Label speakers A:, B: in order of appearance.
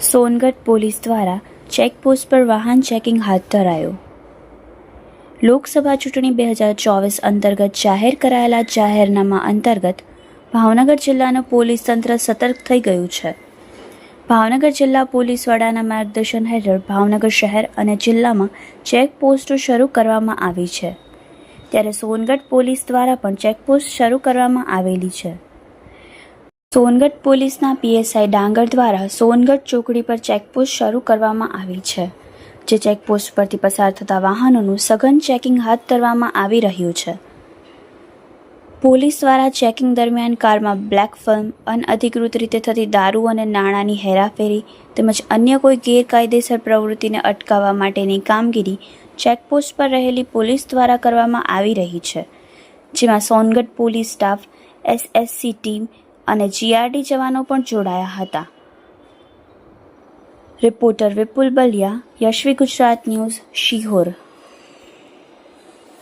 A: Songadh police દ્વારા checkpost પર વાહન ચેકિંગ હાથ ધરાયું. લોકસભા ચૂંટણી બે હજાર ચોવીસ અંતર્ગત જાહેર કરાયેલા જાહેરનામા અંતર્ગત ભાવનગર જિલ્લાનું પોલીસ તંત્ર સતર્ક થઈ ગયું છે. ભાવનગર જિલ્લા પોલીસ વડાના માર્ગદર્શન હેઠળ ભાવનગર શહેર અને જિલ્લામાં ચેકપોસ્ટો શરૂ કરવામાં આવી છે. ત્યારે સોનગઢ પોલીસ દ્વારા પણ ચેકપોસ્ટ શરૂ કરવામાં આવેલી છે. સોનગઢ પોલીસના પીએસઆઈ ડાંગર દ્વારા સોનગઢ ચોકડી પર ચેકપોસ્ટ શરૂ કરવામાં આવી છે, જે ચેકપોસ્ટ પરથી પસાર થતા વાહનોનું સઘન ચેકિંગ હાથ ધરવામાં આવી રહ્યું છે. પોલીસ દ્વારા ચેકિંગ દરમિયાન કારમાં બ્લેક ફિલ્મ અનઅધિકૃત રીતે થતી દારૂ અને નાણાંની હેરાફેરી તેમજ અન્ય કોઈ ગેરકાયદેસર પ્રવૃત્તિને અટકાવવા માટેની કામગીરી ચેકપોસ્ટ પર રહેલી પોલીસ દ્વારા કરવામાં આવી રહી છે, જેમાં Songadh police staff, SSC team અને જીઆરડી જવાનો પણ જોડાયા હતા. Reporter Vipul Baliya, Yashvi Gujarat news, Sihor.